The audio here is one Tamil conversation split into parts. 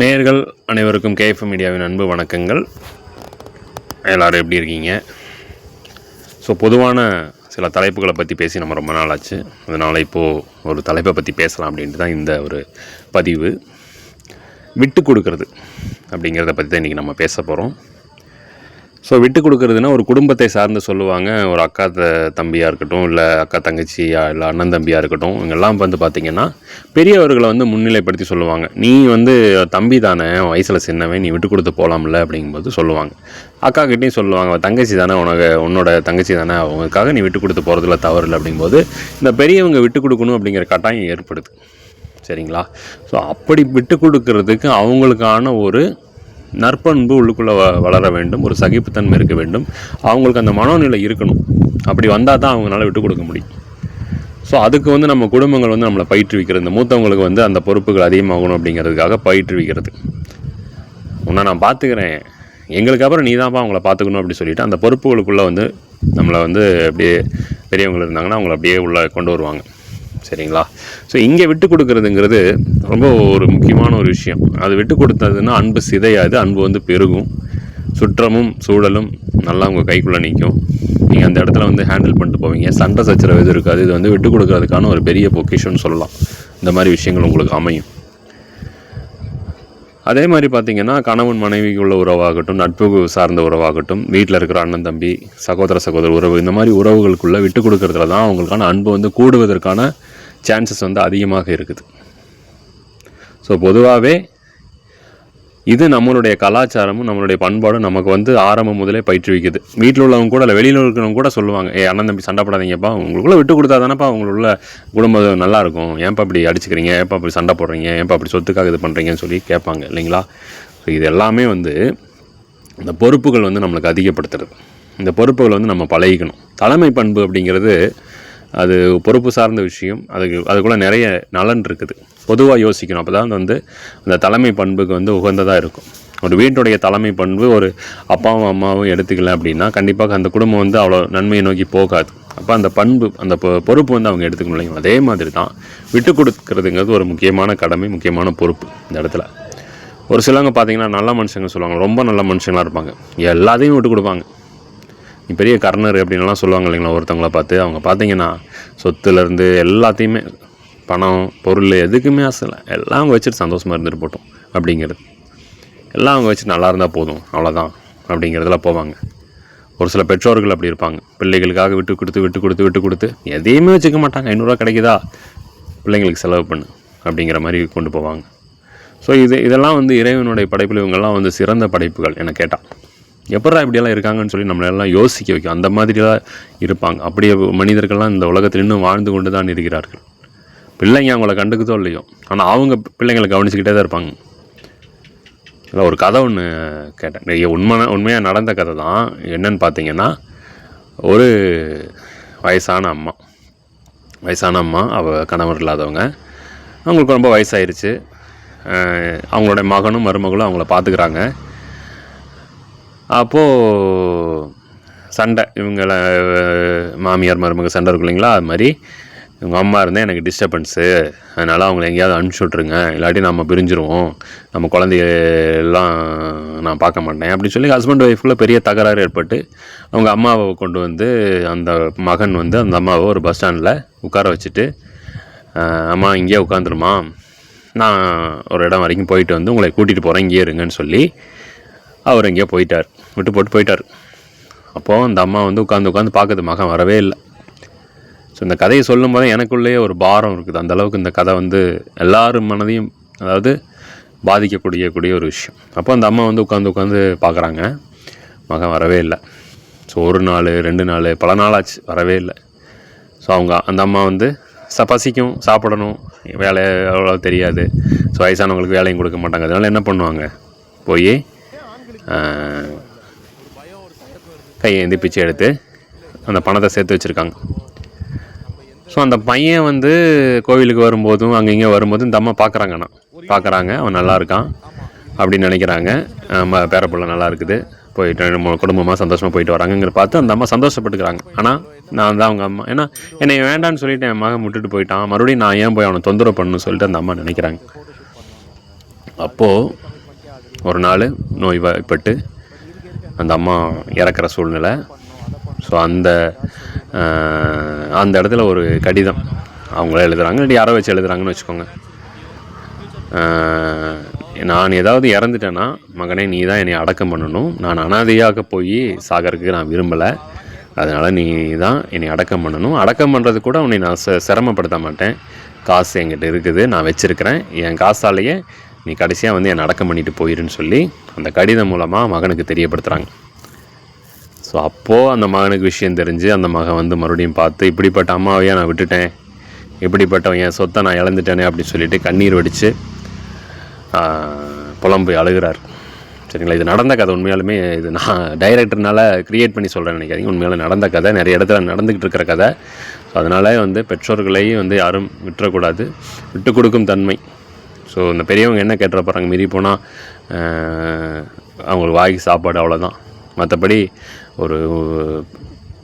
நேர்கள் அனைவருக்கும் கேஎஃப் மீடியாவின் அன்பு வணக்கங்கள். எல்லோரும் எப்படி இருக்கீங்க? ஸோ பொதுவான சில தலைப்புகளை பற்றி பேசி நம்ம ரொம்ப நாள் ஆச்சு. அதனால் இப்போது ஒரு தலைப்பை பற்றி பேசலாம் அப்படின்ட்டு தான் இந்த ஒரு பதிவு. விட்டு கொடுக்கறது அப்படிங்கிறத பற்றி தான் இன்றைக்கி நம்ம பேச போகிறோம் ஸோ விட்டு கொடுக்குறதுனா ஒரு குடும்பத்தை சார்ந்து சொல்லுவாங்க. ஒரு அக்கா த தம்பியாக இருக்கட்டும் இல்லை அக்கா தங்கச்சியா இல்லை அண்ணன் தம்பியாக இருக்கட்டும் இவங்கெல்லாம் வந்து பார்த்திங்கன்னா பெரியவர்களை வந்து முன்னிலைப்படுத்தி சொல்லுவாங்க. நீ வந்து தம்பி தானே வயசில் சின்னவன் நீ விட்டு கொடுத்து போகலாம்ல அப்படிங்கும்போது சொல்லுவாங்க. அக்கா கிட்டேயும் சொல்லுவாங்க தங்கச்சி தானே உனக்கு உன்னோட தங்கச்சி தானே அவங்களுக்காக நீ விட்டு கொடுத்து போகிறதுல தவறு இல்லை அப்படிங்கும்போது இந்த பெரியவங்க விட்டு கொடுக்கணும் அப்படிங்கிற கட்டாயம் ஏற்படுது. சரிங்களா? ஸோ அப்படி விட்டு கொடுக்கறதுக்கு அவங்களுக்கான ஒரு நற்பண்பு உள்ளுக்குள்ளே வ வளர வேண்டும் ஒரு சகிப்புத்தன்மை இருக்க வேண்டும். அவங்களுக்கு அந்த மனோநிலை இருக்கணும். அப்படி வந்தால் தான் அவங்களால விட்டு கொடுக்க முடியும். ஸோ அதுக்கு வந்து நம்ம குடும்பங்கள் வந்து நம்மளை பயிற்றுவிக்கிறது. இந்த மூத்தவங்களுக்கு வந்து அந்த பொறுப்புகள் அதிகமாகணும் அப்படிங்கிறதுக்காக பயிற்றுவிக்கிறது. உன்னை நான் பார்த்துக்கிறேன் எங்களுக்கு அப்புறம் நீ தான்ப்பா அவங்கள பார்த்துக்கணும் அப்படி சொல்லிட்டு அந்த பொறுப்புகளுக்குள்ளே வந்து நம்மளை வந்து அப்படியே பெரியவங்க இருந்தாங்கன்னா அவங்கள அப்படியே உள்ளே கொண்டு வருவாங்க. சரிங்களா? ஸோ இங்கே விட்டு கொடுக்குறதுங்கிறது ரொம்ப ஒரு முக்கியமான ஒரு விஷயம். அது விட்டு கொடுத்ததுன்னா அன்பு சிதையாது அன்பு வந்து பெருகும். சுற்றமும் சூழலும் நல்லா உங்கள் கைக்குள்ளே நிற்கும். நீங்கள் அந்த இடத்துல வந்து ஹேண்டில் பண்ணிட்டு போவீங்க. சண்டை சச்சரவு எதுவும் இருக்காது. இது வந்து விட்டு கொடுக்கறதுக்கான ஒரு பெரிய பொக்கிஷன் சொல்லலாம். இந்த மாதிரி விஷயங்கள் உங்களுக்கு அமையும். அதே மாதிரி பார்த்திங்கன்னா கணவன் மனைவிக்கு உள்ள உறவாகட்டும் நட்பு சார்ந்த உறவாகட்டும் வீட்டில் இருக்கிற அண்ணன் தம்பி சகோதர சகோதர உறவு இந்த மாதிரி உறவுகளுக்குள்ளே விட்டு கொடுக்கறதுல தான் அவங்களுக்கான அன்பு வந்து கூடுவதற்கான சான்சஸ் வந்து அதிகமாக இருக்குது. ஸோ பொதுவாகவே இது நம்மளுடைய கலாச்சாரமும் நம்மளுடைய பண்பாடும் நமக்கு வந்து ஆரம்பம் முதலே பயிற்றுவிக்குது. வீட்டில் உள்ளவங்க கூட இல்லை வெளியில் இருக்கிறவங்க கூட சொல்லுவாங்க ஏ அண்ணன் தம்பி சண்டை போடாதீங்கப்பா. உங்களுக்குள்ளே விட்டு கொடுத்தா தானேப்பா உங்களுள்ள குடும்பம் நல்லாயிருக்கும் ஏன்ப்பா இப்படி அடிச்சுக்கிறீங்க? ஏன்ப்பா இப்படி சண்டை போடுறீங்க? ஏன்ப்பா அப்படி சொத்துக்காக இது பண்ணுறீங்கன்னு சொல்லி கேட்பாங்க இல்லைங்களா? ஸோ இது எல்லாமே வந்து இந்த பொறுப்புகள் வந்து நம்மளுக்கு அதிகப்படுத்துறது. இந்த பொறுப்புகள் வந்து நம்ம பழகிக்கணும். தலைமை பண்பு அப்படிங்கிறது அது பொறுப்பு சார்ந்த விஷயம். அதுக்கு அதுக்குள்ளே நிறைய நலன் இருக்குது. பொதுவாக யோசிக்கணும். அப்போ தான் வந்து அந்த தலைமை பண்புக்கு வந்து உகந்ததாக இருக்கும். ஒரு வீட்டுடைய தலைமை பண்பு ஒரு அப்பாவும் அம்மாவும் எடுத்துக்கல அப்படின்னா கண்டிப்பாக அந்த குடும்பம் வந்து அவ்வளோ நன்மையை நோக்கி போகாது. அப்போ அந்த பண்பு அந்த பொ- பொறுப்பு வந்து அவங்க எடுத்துக்கணும் இல்லைங்களா? அதே மாதிரி தான் விட்டு கொடுக்குறதுங்கிறது ஒரு முக்கியமான கடமை முக்கியமான பொறுப்பு இந்த இடத்துல. ஒரு சிலவங்க பார்த்தீங்கன்னா நல்ல மனுஷங்க சொல்லுவாங்க. ரொம்ப நல்ல மனுஷங்களாக இருப்பாங்க. எல்லாத்தையும் விட்டு கொடுப்பாங்க. பெரிய கர்ணர் அப்படின்லாம் சொல்லுவாங்க இல்லைங்களா ஒருத்தவங்கள பார்த்து. அவங்க பார்த்தீங்கன்னா சொத்துலேருந்து எல்லாத்தையுமே பணம் பொருள் எதுக்குமே ஆசை இல்லை. எல்லாம் அவங்க வச்சுட்டு சந்தோஷமாக இருந்துட்டு போட்டோம் அப்படிங்கிறது. எல்லாம் அவங்க வச்சு நல்லா இருந்தால் போதும் அவ்வளோதான் அப்படிங்கிறதுல போவாங்க. ஒரு சில பெற்றோர்கள் அப்படி இருப்பாங்க. பிள்ளைகளுக்காக விட்டு கொடுத்து விட்டு கொடுத்து விட்டு கொடுத்து எதையுமே வச்சுக்க மாட்டாங்க. ஐநூறுரூவா கிடைக்குதா? பிள்ளைங்களுக்கு செலவு பண்ணு அப்படிங்கிற மாதிரி கொண்டு போவாங்க. ஸோ இது இதெல்லாம் வந்து இறைவனுடைய படைப்பில் இவங்கெல்லாம் வந்து சிறந்த படைப்புகள் என கேட்டால் எப்படா இப்படியெல்லாம் இருக்காங்கன்னு சொல்லி நம்மளெல்லாம் யோசிக்க வைக்கும். அந்த மாதிரிலாம் இருப்பாங்க. அப்படியே மனிதர்கள்லாம் இந்த உலகத்தில் இன்னும் வாழ்ந்து கொண்டு தான் இருக்கிறார்கள். பிள்ளைங்க அவங்கள கண்டுக்குதோ இல்லையோ. ஆனால் அவங்க பிள்ளைங்களை கவனிச்சுக்கிட்டே தான் இருப்பாங்க. இல்லை ஒரு கதை ஒன்று கேட்டேன். நிறைய உண்மையாக நடந்த கதை தான். என்னன்னு பார்த்தீங்கன்னா ஒரு வயசான அம்மா. வயசான அம்மா அவள் கணவர் இல்லாதவங்க. அவங்களுக்கு ரொம்ப வயசாயிருச்சு. அவங்களோட மகனும் மருமகளும் அவங்கள பார்த்துக்கிறாங்க அப்போது சண்டை. இவங்கள மாமியார் மருமக சண்டை இருக்கும் இல்லைங்களா? அது மாதிரி. இவங்க அம்மா இருந்தால் எனக்கு டிஸ்டர்பன்ஸு அதனால் அவங்கள எங்கேயாவது அனுப்பிச்சி விட்ருங்க இல்லாட்டி நம்ம பிரிஞ்சிருவோம். நம்ம குழந்தைய எல்லாம் நான் பார்க்க மாட்டேன். அப்படின்னு சொல்லி ஹஸ்பண்ட் ஒய்ஃப்குள்ளே பெரிய தகராறு ஏற்பட்டு அவங்க அம்மாவை கொண்டு வந்து அந்த மகன் வந்து அந்த அம்மாவை ஒரு பஸ் ஸ்டாண்டில் உட்கார வச்சுட்டு அம்மா இங்கேயே உட்காந்துருமா நான் ஒரு இடம் வரைக்கும் போயிட்டு வந்து உங்களை கூட்டிகிட்டு போகிறேன் இங்கேயே இருங்கன்னு சொல்லி அவர் எங்கேயோ போயிட்டார். விட்டு போட்டு போயிட்டார். அப்போது அந்த அம்மா வந்து உட்காந்து உட்காந்து பார்க்குது மகன் வரவே இல்லை. ஸோ இந்த கதையை சொல்லும் போதே எனக்குள்ளேயே ஒரு பாரம் இருக்குது. அந்தளவுக்கு இந்த கதை வந்து எல்லாரும் மனதையும் அதாவது பாதிக்கக்கூடிய கூடிய ஒரு விஷயம். அப்போ அந்த அம்மா வந்து உட்காந்து உட்காந்து பார்க்குறாங்க. மகன் வரவே இல்லை. ஸோ ஒரு நாள் ரெண்டு நாள் பல நாளாச்சு வரவே இல்லை. ஸோ அவங்க அந்த அம்மா வந்து ச பசிக்கும் சாப்பிடணும் வேலை அவ்வளோ தெரியாது. ஸோ வயசானவங்களுக்கு வேலையும் கொடுக்க மாட்டாங்க. அதனால என்ன பண்ணுவாங்க? போய் கையேந்தி பிச்சை எடுத்து அந்த பணத்தை சேர்த்து வச்சுருக்காங்க. ஸோ அந்த பையன் வந்து கோவிலுக்கு வரும்போதும் அங்கே இங்கே வரும்போதும் இந்த அம்மா பார்க்குறாங்கண்ணா பார்க்குறாங்க அவன் நல்லா இருக்கான் அப்படின்னு நினைக்கிறாங்க. நம்ம பேரப்புள்ள நல்லா இருக்குது. போயிட்டு நம்ம குடும்பமாக சந்தோஷமாக போயிட்டு வராங்கங்கிற பார்த்து அந்த அம்மா சந்தோஷப்பட்டுக்கிறாங்க. ஆனால் நான் தான் அவங்க அம்மா ஏன்னா என்னை வேண்டான்னு சொல்லிட்டு என் மகன் விட்டுட்டு போயிட்டான். மறுபடியும் நான் ஏன் போய் அவனை தொந்தரவு பண்ணணும்னு சொல்லிட்டு அந்த அம்மா நினைக்கிறாங்க. அப்போது ஒரு நாள் நோய்வாய்ப்பட்டு அந்த அம்மா இறக்குற சூழ்நிலை. ஸோ அந்த அந்த இடத்துல ஒரு கடிதம் அவங்களே எழுதுறாங்க. இல்லாட்டி யாரோ வச்சு எழுதுறாங்கன்னு வச்சுக்கோங்க. நான் ஏதாவது இறந்துட்டேன்னா மகனே நீ தான் என்னை அடக்கம் பண்ணணும். நான் அனாதையாக போய் சாகருக்கு நான் விரும்பலை. அதனால் நீ தான் என்னை அடக்கம் பண்ணணும். அடக்கம் பண்ணுறது கூட உன்னை நான் ச சிரமப்படுத்த மாட்டேன். காசு என்கிட்ட இருக்குது. நான் வச்சுருக்கிறேன். என் காசாலேயே நீ கடைசியாக வந்து என்னை அடக்கம் பண்ணிட்டு போயிருன்னு சொல்லி அந்த கடிதம் மூலமாக மகனுக்கு தெரியப்படுத்துகிறாங்க ஸோ அப்போது அந்த மகனுக்கு விஷயம் தெரிஞ்சு அந்த மகன் வந்து மறுபடியும் பார்த்து இப்படிப்பட்ட அம்மாவையாக நான் விட்டுட்டேன். இப்படிப்பட்டவன் என் சொத்தை நான் இழந்துட்டேனே அப்படின்னு சொல்லிட்டு கண்ணீர் வடித்து புலம்பு அழுகிறார். சரிங்களா? இது நடந்த கதை உண்மையாலுமே இது நான் டைரக்டர்னால க்ரியேட் பண்ணி சொல்கிறேன் நினைக்காதீங்க. உண்மையால நடந்த கதை நிறைய இடத்துல நடந்துக்கிட்டு இருக்கிற கதை. ஸோ அதனால் வந்து பெற்றோர்களையும் வந்து யாரும் விட்டுறக்கூடாது. விட்டு கொடுக்கும் தன்மை. ஸோ இந்த பெரியவங்க என்ன கேட்டுற போகிறாங்க மீறி போனால் அவங்களுக்கு வாய்க்கு சாப்பாடு அவ்வளோதான் மற்றபடி ஒரு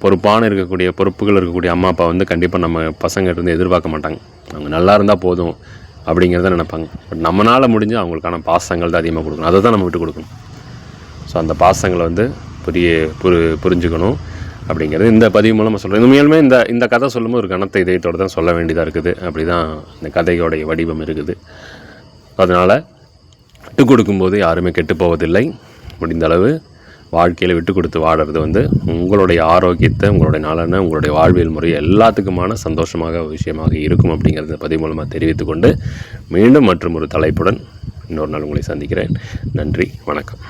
பொறுப்பான இருக்கக்கூடிய பொறுப்புகள் இருக்கக்கூடிய அம்மா அப்பா வந்து கண்டிப்பாக நம்ம பசங்கள்ட்ட இருந்து எதிர்பார்க்க மாட்டாங்க. அவங்க நல்லா இருந்தால் போதும் அப்படிங்கிறத நினைப்பாங்க. பட் நம்மளால் முடிஞ்சு அவங்களுக்கான பாசங்கள் தான் அதிகமாக கொடுக்கணும். அதை தான் நம்ம விட்டு கொடுக்கணும். ஸோ அந்த பாசங்களை வந்து புரிய புரி புரிஞ்சுக்கணும் அப்படிங்கிறது இந்த பதிவு மூலமாக சொல்கிறேன் உண்மையாலுமே இந்த இந்த கதை சொல்லும்போது ஒரு கணத்தை இதயத்தோடு தான் சொல்ல வேண்டியதாக இருக்குது. அப்படி தான் இந்த கதையோடைய வடிவம் இருக்குது. அதனால் விட்டு கொடுக்கும்போது யாருமே கெட்டு போவதில்லை. முடிந்த அளவு வாழ்க்கையில் விட்டு கொடுத்து வாடுறது வந்து உங்களுடைய ஆரோக்கியத்தை உங்களுடைய நலனை உங்களுடைய வாழ்வியல் முறை எல்லாத்துக்குமான சந்தோஷமாக விஷயமாக இருக்கும் அப்படிங்கிறத பதிவு மூலமாக தெரிவித்துக்கொண்டு மீண்டும் மற்றும் ஒரு தலைப்புடன் இன்னொரு நாள் உங்களை சந்திக்கிறேன். நன்றி வணக்கம்.